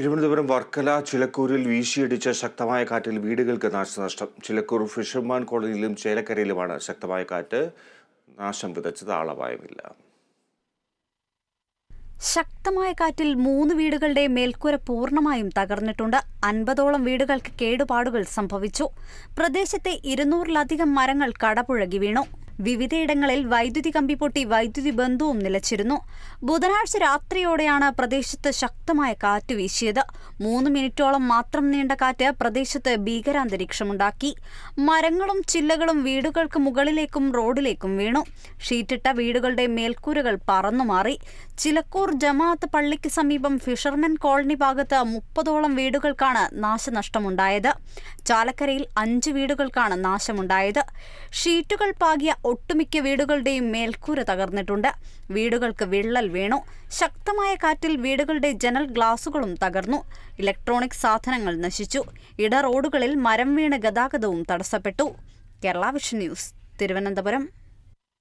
തിരുവനന്തപുരം വർക്കല ചിലക്കൂരിൽ വീശിയടിച്ച ശക്തമായ കാറ്റിൽ വീടുകൾക്ക് നാശനഷ്ടം. ചിലക്കൂർ ഫിഷർമാൻ കോളനിയിലും ചേലക്കരയിലുമാണ് ശക്തമായ കാറ്റ്. നാശം വിതച്ചത് ആളപായമില്ല. ശക്തമായ കാറ്റിൽ മൂന്ന് വീടുകളുടെ മേൽക്കൂര പൂർണമായും തകർന്നിട്ടുണ്ട്. അൻപതോളം വീടുകൾക്ക് കേടുപാടുകൾ സംഭവിച്ചു. പ്രദേശത്തെ ഇരുന്നൂറിലധികം മരങ്ങൾ കടപുഴകി വീണു. വിവിധയിടങ്ങളിൽ വൈദ്യുതി കമ്പി പൊട്ടി വൈദ്യുതി ബന്ധവും നിലച്ചിരുന്നു. ബുധനാഴ്ച രാത്രിയോടെയാണ് പ്രദേശത്ത് ശക്തമായ കാറ്റ് വീശിയത്. മൂന്ന് മിനിറ്റോളം മാത്രം നീണ്ട കാറ്റ് പ്രദേശത്ത് ഭീകരാന്തരീക്ഷമുണ്ടാക്കി. മരങ്ങളും ചില്ലകളും വീടുകൾക്ക് മുകളിലേക്കും റോഡിലേക്കും വീണു. ഷീറ്റിട്ട വീടുകളുടെ മേൽക്കൂരകൾ പറന്നുമാറി ചിലക്കൂർ ജമാഅത്ത് പള്ളിക്ക് സമീപം ഫിഷർമെൻ കോളനി ഭാഗത്ത് മുപ്പതോളം വീടുകൾക്കാണ് നാശനഷ്ടമുണ്ടായത്. ചാലക്കരയിൽ അഞ്ച് വീടുകൾക്കാണ് നാശമുണ്ടായത്. ഷീറ്റുകൾ പാകിയ ഒട്ടുമിക്ക വീടുകളുടെയും മേൽക്കൂര തകർന്നിട്ടുണ്ട്. വീടുകൾക്ക് വിള്ളൽ വീണു. ശക്തമായ കാറ്റിൽ വീടുകളുടെ ജനൽ ഗ്ലാസുകളും തകർന്നു. ഇലക്ട്രോണിക് സാധനങ്ങൾ നശിച്ചു. ഇട റോഡുകളിൽ മരം വീണ് ഗതാഗതവും തടസ്സപ്പെട്ടു. Kerala vision news Thiruvananthapuram.